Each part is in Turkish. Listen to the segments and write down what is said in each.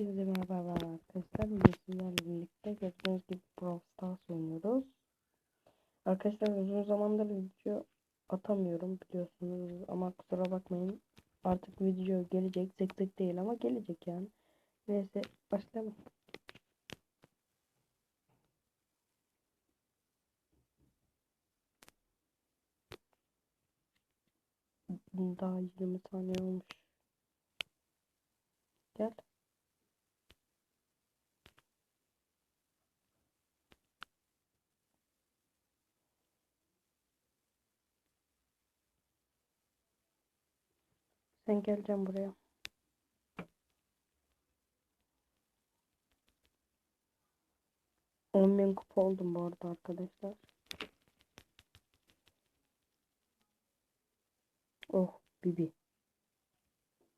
Hepinize merhaba arkadaşlar. Bugün sizlerle birlikte gördüğünüz gibi Brawl Stars oynuyoruz. Arkadaşlar uzun zamandır video atamıyorum biliyorsunuz ama kusura bakmayın. Artık video gelecek. Sık sık değil ama gelecek yani. Neyse başlayalım. Daha 20 saniye olmuş. Gel. Sen geleceğim buraya. On bin kupa oldum bu arada arkadaşlar. Oh Bibi.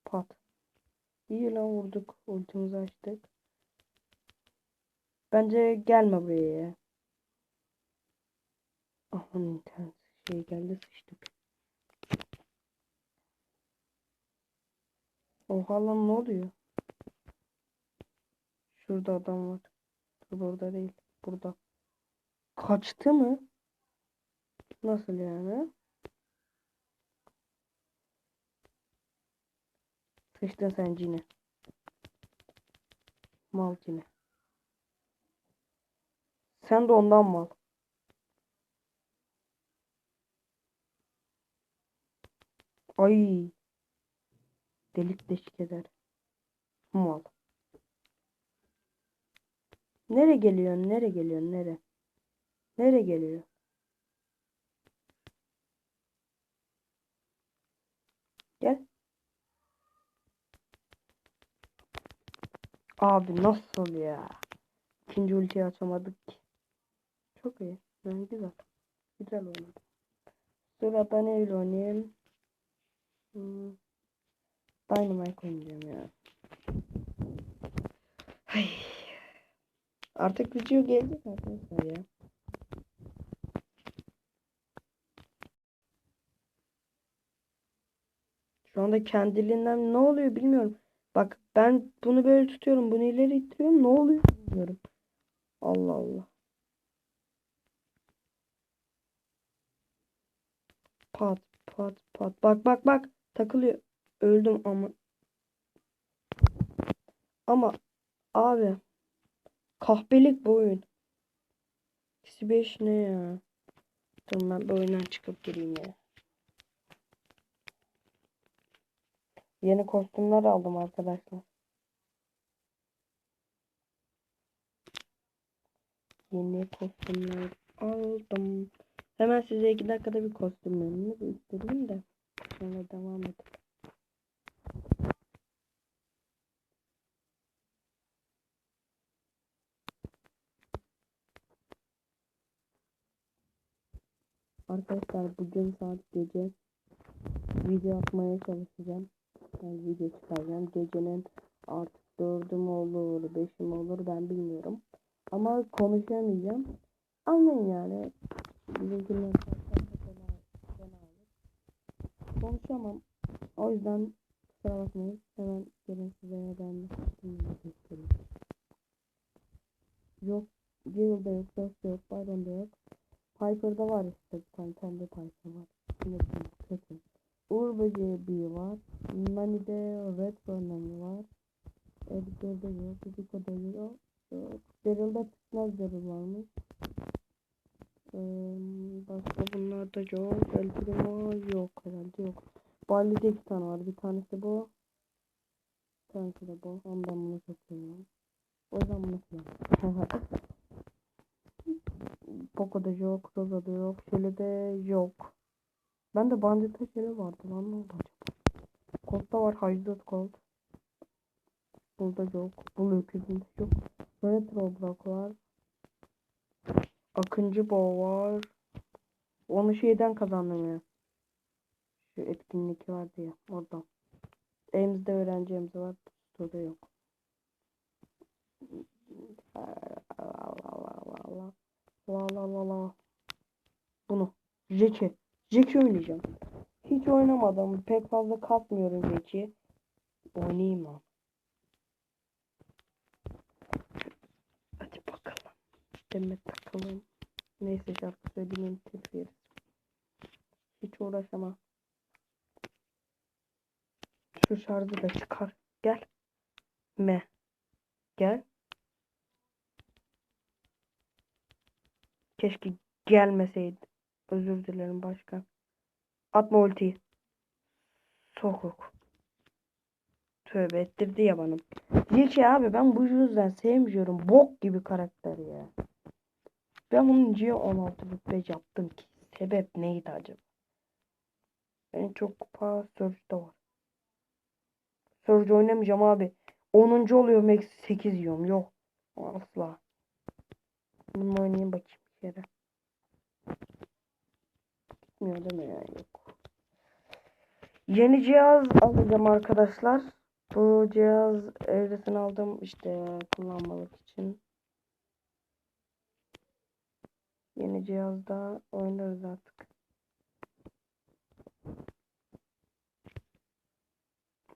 Pat. İyi lan vurduk. Ultimizi açtık. Bence gelme buraya ya. Aman internet şey geldi sıçtık. Oha lan ne oluyor? Şurada adam var. Dur burada değil. Burada. Kaçtı mı? Nasıl yani? Sıçtın sen cine. Mal cine. Sen de ondan mal. Ay. Delik deşik eder. Mal. Nere geliyor? Nere geliyor? Nere? Nere geliyor? Gel. Abi nasıl ya? İkinci ultiyi açamadık ki. Çok iyi. Yani güzel. Güzel oynadı. Sırada neyle oynayayım? Hmm. Dynamite oynayacağım ya. Ay. Artık video gelecek arkadaşlar ya. Şu anda kendiliğinden ne oluyor bilmiyorum. Bak ben bunu böyle tutuyorum. Bunu ileri ittiriyorum. Ne oluyor bilmiyorum. Allah Allah. Pat pat pat. Bak bak bak. Takılıyor. Öldüm ama. Ama abi. Kahpelik bu oyun. Eksi 5 ne ya? Dur ben bu oyundan çıkıp gireyim ya. Yeni kostümler aldım arkadaşlar. Yeni kostümler aldım. Hemen size iki dakikada bir kostümlerimi göstereyim de. Sonra devam edelim. Arkadaşlar bugün saat gece video atmaya çalışacağım. Yani video çıkaracağım. Gecenin artık dördü mü olur, beşi mi olur ben bilmiyorum. Ama konuşamayacağım. Anlayın yani. Bizimkiler Konuşamam. O yüzden kusura bakmayın. Hemen gelin size göstereyim. Yok. Jill'da yok. Dust yok. Byron'da yok. Piper'da var işte. Pembe Piper var. Yine kötü. Uğur böceği bir var. Nani'de Red Fur Nani var. Edgar'da yok. Rico'da yok. Daryl'da çıkmaz Daryl varmış. Ee, başka bunlarda yok. El Primo yok herhalde yok. Bali'de iki tane var. Bir tanesi bu. Bir tanesi de bu. Ondan bunu seçiyorum. O yüzden bunu seçiyorum. Poco'da yok. Rosa'da yok. Shelly'de yok. Ben de Bandit'te Shelly vardı lan ne oldu acaba? Cold'da var. Haydut Cold. Burada yok. Bu öküzünde yok. Retro Block var. Akıncı Bow var. Onu şeyden kazandım ya. Şu etkinlik vardı ya oradan. Elimizde öğrenci emzi var. Store'da yok. La la la la. Bunu. Jeki. Jeki oynayacağım. Hiç oynamadım. Pek fazla katmıyorum Jeki. Oynayayım mı? Hadi bakalım. Deme takalım. Neyse şarkı söyleyeyim. Tekrar. Hiç uğraşamam. Şu şarjı da çıkar. Gel. Me. Gel. Keşke gelmeseydi. Özür dilerim başkan. Atma ultiyi. Sokuk. Tövbe ettirdi ya bana. Zilçe abi ben bu yüzden sevmiyorum. Bok gibi karakter ya. Ben onun G 16 rütbe yaptım ki. Sebep neydi acaba? En çok kupa Surge'da var. Surge oynamayacağım abi. 10. oluyorum eksi 8 yiyorum. Yok. Asla. Bunu oynayayım bakayım kere. Gitmiyor değil mi ya? Yok. Yeni cihaz alacağım arkadaşlar. Bu cihaz evresini aldım işte kullanmalık için. Yeni cihazda oynarız artık.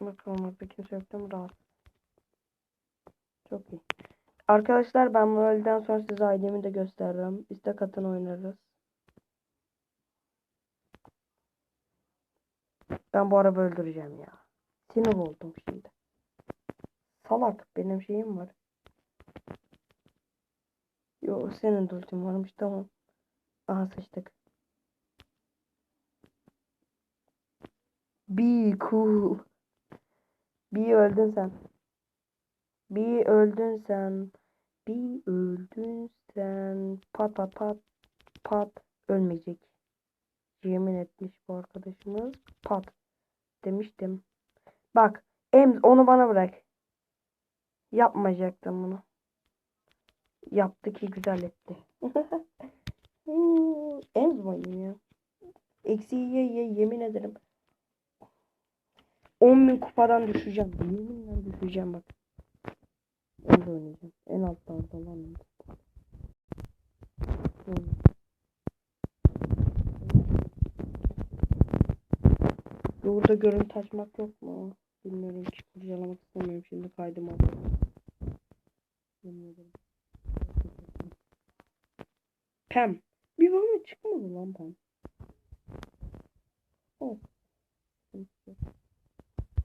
Bakalım orada kimse yok değil mi? Rahat. Çok iyi. Arkadaşlar ben bu öğleden sonra size ailemi de gösteririm. İstek atın oynarız. Ben bu araba öldüreceğim ya. Sinir oldum şimdi. Salak benim şeyim var. Yo senin de ultin varmış tamam. Aha sıçtık. Be cool. Be öldün sen. Be öldün sen. Be öldün sen. Pat pat pat. Pat. Ölmeyecek. Yemin etmiş bu arkadaşımız. Pat. Demiştim. Bak. Ems onu bana bırak. Yapmayacaktım bunu. Yaptı ki güzel etti. Ems bayım ya. Eksi ye ye yemin ederim. 10.000 kupadan düşeceğim. Yeminle düşeceğim bak. Ems oynayacağım. En altlarda lan. Ems. Oynayacağım. Burada görüntü açmak yok mu? Bilmiyorum ki kurcalamak istemiyorum şimdi kaydım oldu. Bilmiyorum. Pem. Bir bana çıkmadı lan Pem. Oh.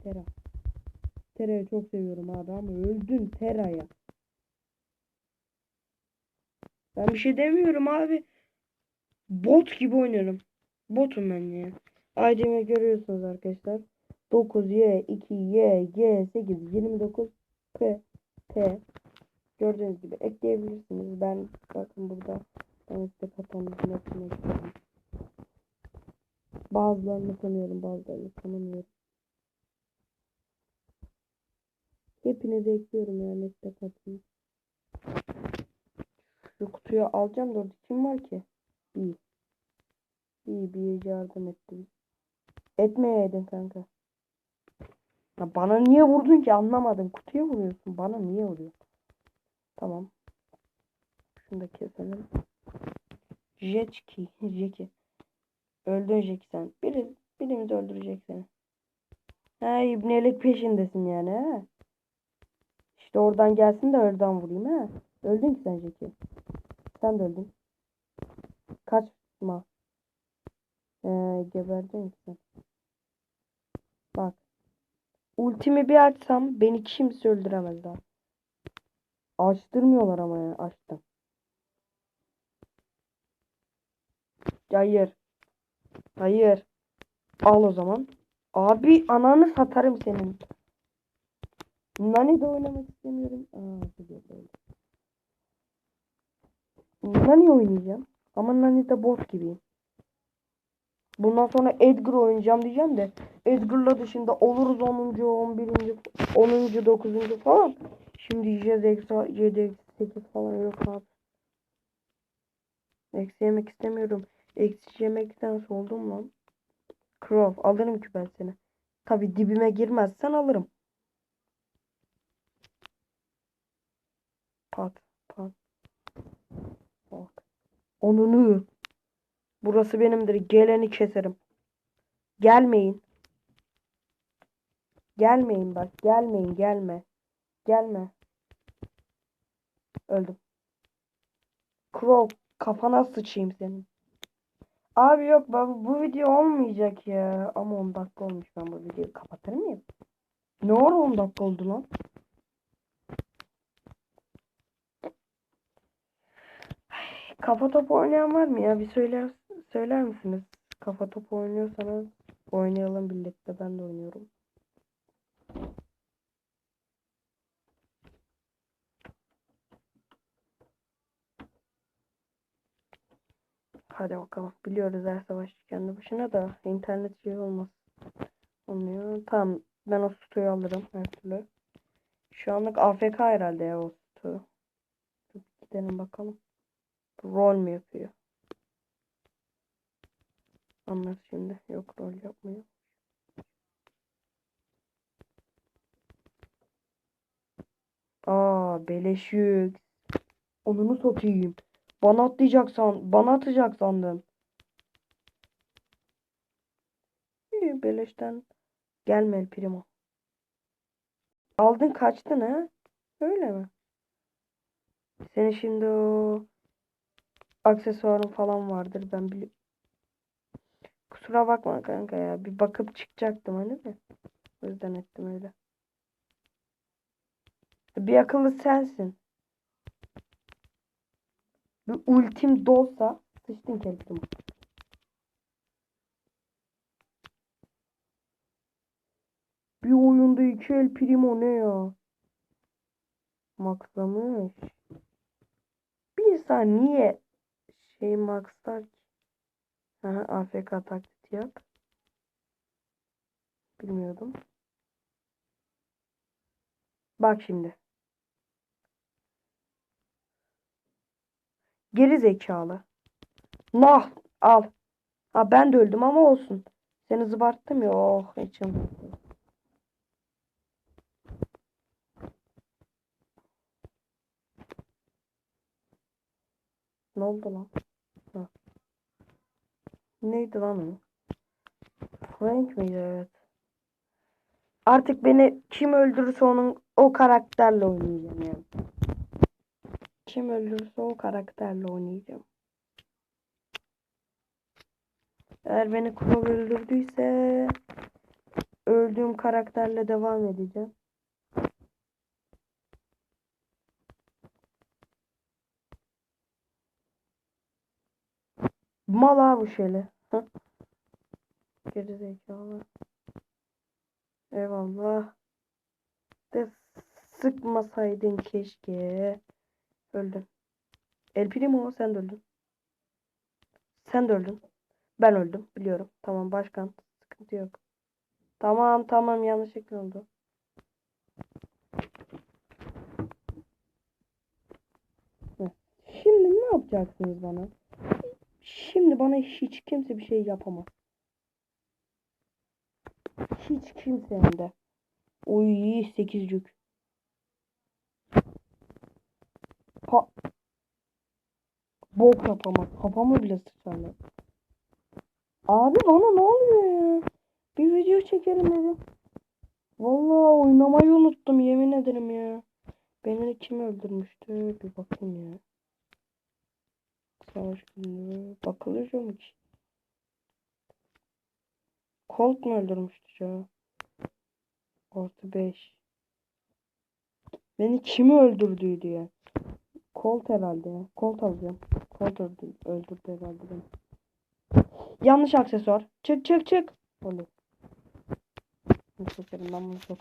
Tera. Tera'yı çok seviyorum abi ama öldün Tera'ya. Ben bir şey demiyorum abi. Bot gibi oynuyorum. Botum ben ya. ID'mi görüyorsunuz arkadaşlar. 9 Y 2 Y G 8 29 P P Gördüğünüz gibi ekleyebilirsiniz. Ben bakın burada ben size ekledim. Bazılarını tanıyorum bazılarını tanımıyorum. Hepinizi ekliyorum yani işte katın. Şu kutuyu alacağım da kim var ki? İyi. İyi bir yardım ettim. Etmeyeydin kanka. Ya bana niye vurdun ki anlamadım. Kutuya vuruyorsun. Bana niye vuruyorsun? Tamam. Şunu da keselim. Jetki. Jeki. Öldün Jeki sen. Biri, birimiz öldürecek seni. Ha ibnelik peşindesin yani ha. İşte oradan gelsin de oradan vurayım ha. Öldün ki sen Jeki. Sen de öldün. Kaçma. Ee, geberdin ki sen. Bak. Ultimi bir açsam beni kimse öldüremez daha. Açtırmıyorlar ama ya. Açtım. Hayır. Hayır. Al o zaman. Abi ananı satarım senin. Nani de oynamak istemiyorum. Aa, böyle. Nani oynayacağım. Ama Nani de bot gibiyim. Bundan sonra Edgar oynayacağım diyeceğim de Edgar'la dışında oluruz 10. 11. 10. 9. falan. Şimdi yiyeceğiz eksi 7 eksi 8 falan yok abi. Eksi yemek istemiyorum. Eksi yemekten soldum lan. Crow alırım ki ben seni. Tabi dibime girmezsen alırım. Pat pat. Bak. Onunu. Burası benimdir. Geleni keserim. Gelmeyin. Gelmeyin bak. Gelmeyin. Gelme. Gelme. Öldüm. Crow kafana sıçayım senin. Abi yok bu, bu video olmayacak ya. Ama 10 dakika olmuş ben bu videoyu kapatır mıyım? Ne ara 10 dakika oldu lan? Ay, Kafa topu oynayan var mı ya? Bir söyler söyler misiniz? Kafa topu oynuyorsanız oynayalım birlikte. Ben de oynuyorum. Hadi bakalım. Biliyoruz her savaş kendi başına da internet şey olmaz. Olmuyor. Tamam. Ben o sütüyü alırım her türlü. Şu anlık AFK herhalde ya o sütü. Gidelim bakalım. Rol mü yapıyor? Anlat şimdi. Yok rol yapmıyor. Aa beleş yük. Onunu satayım. Bana atlayacak san bana atacak sandım. İyi beleşten gelme El Primo. Aldın kaçtın ha? Öyle mi? Senin şimdi o aksesuarın falan vardır ben biliyorum. Kusura bakma kanka ya. Bir bakıp çıkacaktım hani de. O yüzden ettim öyle. Bir akıllı sensin. Bir ultim dolsa sıçtın kelptim. Bir oyunda iki el primo ne ya? Maxlamış. Bir insan niye şey maxlar ki? Aha, AFK taklidi yap. Bilmiyordum. Bak şimdi. Geri zekalı. Nah al. Ha ben de öldüm ama olsun. Seni zıbarttım ya. Oh içim. Ne oldu lan? Neydi lan o? Frank miydi? Evet. Artık beni kim öldürürse onun o karakterle oynayacağım yani. Kim öldürürse o karakterle oynayacağım. Eğer beni Crow öldürdüyse öldüğüm karakterle devam edeceğim. Bu şöyle. Hı? Gerizekalı. Eyvallah. De sıkmasaydın keşke. Öldün. El Primo sen de öldün. Sen de öldün. Ben öldüm biliyorum. Tamam başkan. Sıkıntı yok. Tamam tamam yanlışlıkla oldu. Şimdi ne yapacaksınız bana? Şimdi bana hiç kimse bir şey yapamaz. Hiç kimse hem de. Oy sekizcük. Pa Bok yapamaz. Kafamı bile sıçarlar. Abi bana ne oluyor ya? Bir video çekelim dedim. Vallahi oynamayı unuttum yemin ederim ya. Beni kim öldürmüştü? Bir bakayım ya. Savaş günü. Bakılır mı ki? Colt mu öldürmüştü ya? Artı 5. Beni kimi öldürdüydü ya? Colt herhalde ya. Colt alacağım. Colt öldü, öldürdü herhalde beni. Yanlış aksesuar. Çık çık çık. Olur. Bunu. Ben bunu çok.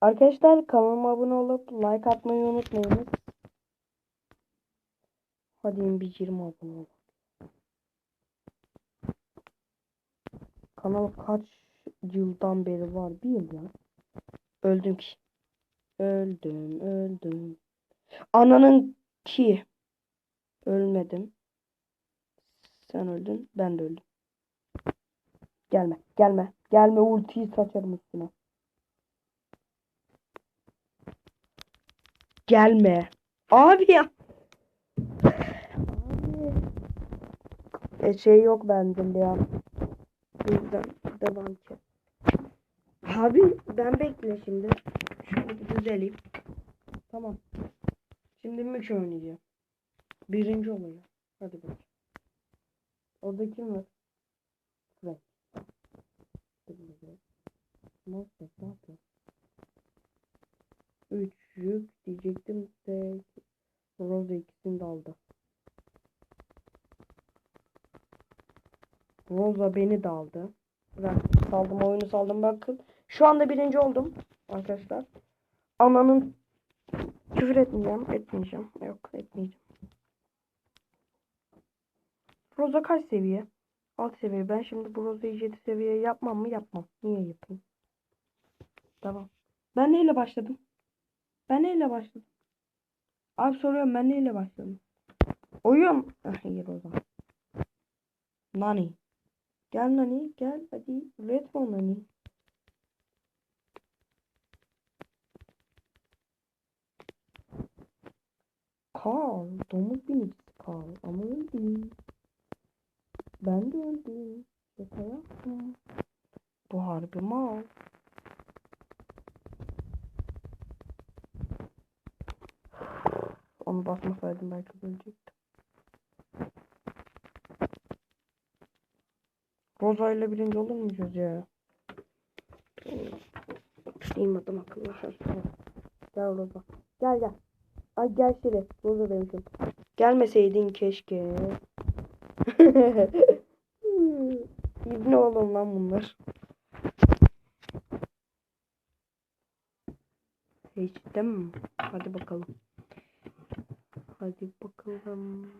Arkadaşlar kanalıma abone olup like atmayı unutmayınız. Hadi bir 20 abone ol. Kanal kaç yıldan beri var? Bir yıl ya. Öldüm ki. Öldüm, öldüm. Ananın ki. Ölmedim. Sen öldün, ben de öldüm. Gelme, gelme. Gelme ultiyi saçarım üstüne. Gelme. Abi ya. Abi. E şey yok bende ya. Bu yüzden devam ki. Abi ben bekle şimdi. Bir düzeleyim. Tamam. Şimdi Müç oynayacağım. Birinci oluyor. Hadi bakalım. Orada kim var? Frank. Ne yapıyor? Üç yük diyecektim de Rosa ikisini de aldı. Rosa beni de aldı. Bırak saldım oyunu saldım bakın. Şu anda birinci oldum arkadaşlar. Ananın küfür etmeyeceğim. Etmeyeceğim. Yok etmeyeceğim. Rosa kaç seviye? Alt seviye. Ben şimdi bu Rosa'yı 7 seviye yapmam mı? Yapmam. Niye yapayım? Tamam. Ben neyle başladım? Ben neyle başladım? Abi soruyorum ben neyle başladım? Oyun. Ah, Hayır o zaman. Nani. Gel Nani gel hadi. Redmond Nani. Carl. Domuz binicisi Carl. Ama öldü. Ben de öldüm. Şaka yapma. Bu harbi mal. Onu basmasaydım belki ölecektim. Rosa ile birinci olur muyuz ya? Tutayım adam akıllı. Gel Rosa. Gel gel. Ay gel şöyle. Rosa demişim. Gelmeseydin keşke. İbne olun lan bunlar. Seçtim. mi? Hadi bakalım. Hadi bakalım.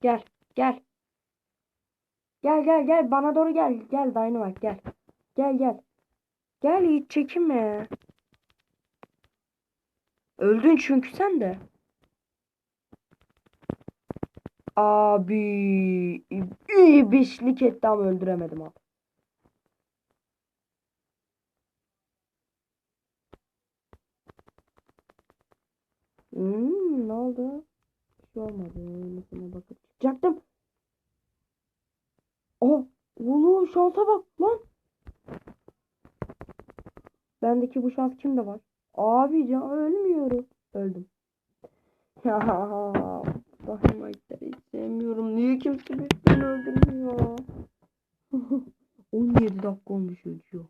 Gel, gel. Gel gel gel bana doğru gel. Gel Dynamite gel. Gel gel. Gel hiç çekinme. Öldün çünkü sen de. Abi iyi beşlik etti ama öldüremedim abi. Hmm, ne oldu? Bir şey olmadı. Mesela bakıp çıkacaktım. Oh, oğlum şansa bak lan. Bendeki bu şans kimde var? Abi can ölmüyorum. Öldüm. Ya Dynamite'leri hiç sevmiyorum. Niye kimse beni öldürmüyor? 17 dakika olmuş ölüyor.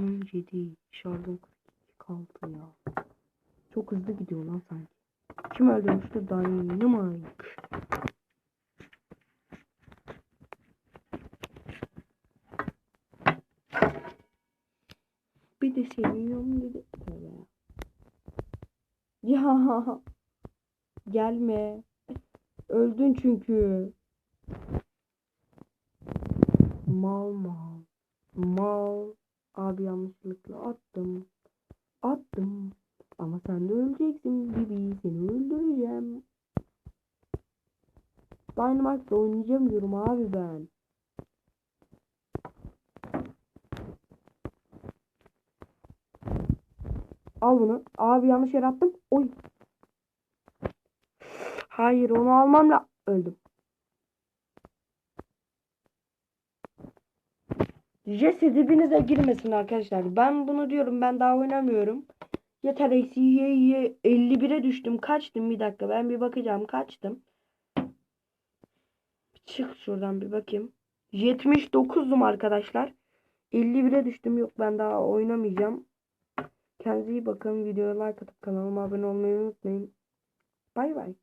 17 şarjım 42 kaldı ya. Çok hızlı gidiyor lan sanki. Kim öldürmüştü? Dynamite. Bir de seviyorum dedi. Ya. Gelme. Öldün çünkü. Mal mal. Mal. Abi yanlışlıkla attım. Attım. Ama sen de öleceksin gibi. Seni öldüreceğim. Dynamite'da oynayacağım abi ben. Al bunu. Abi yanlış yere attım. Oy. Hayır onu almam la. Öldüm. Jesse dibinize girmesin arkadaşlar. Ben bunu diyorum. Ben daha oynamıyorum. Yeter eksiğe 51'e düştüm. Kaçtım bir dakika. Ben bir bakacağım. Kaçtım. Çık şuradan bir bakayım. 79'um arkadaşlar. 51'e düştüm. Yok ben daha oynamayacağım. Kendinize iyi bakın. Videoya like atıp kanalıma abone olmayı unutmayın. Bay bay.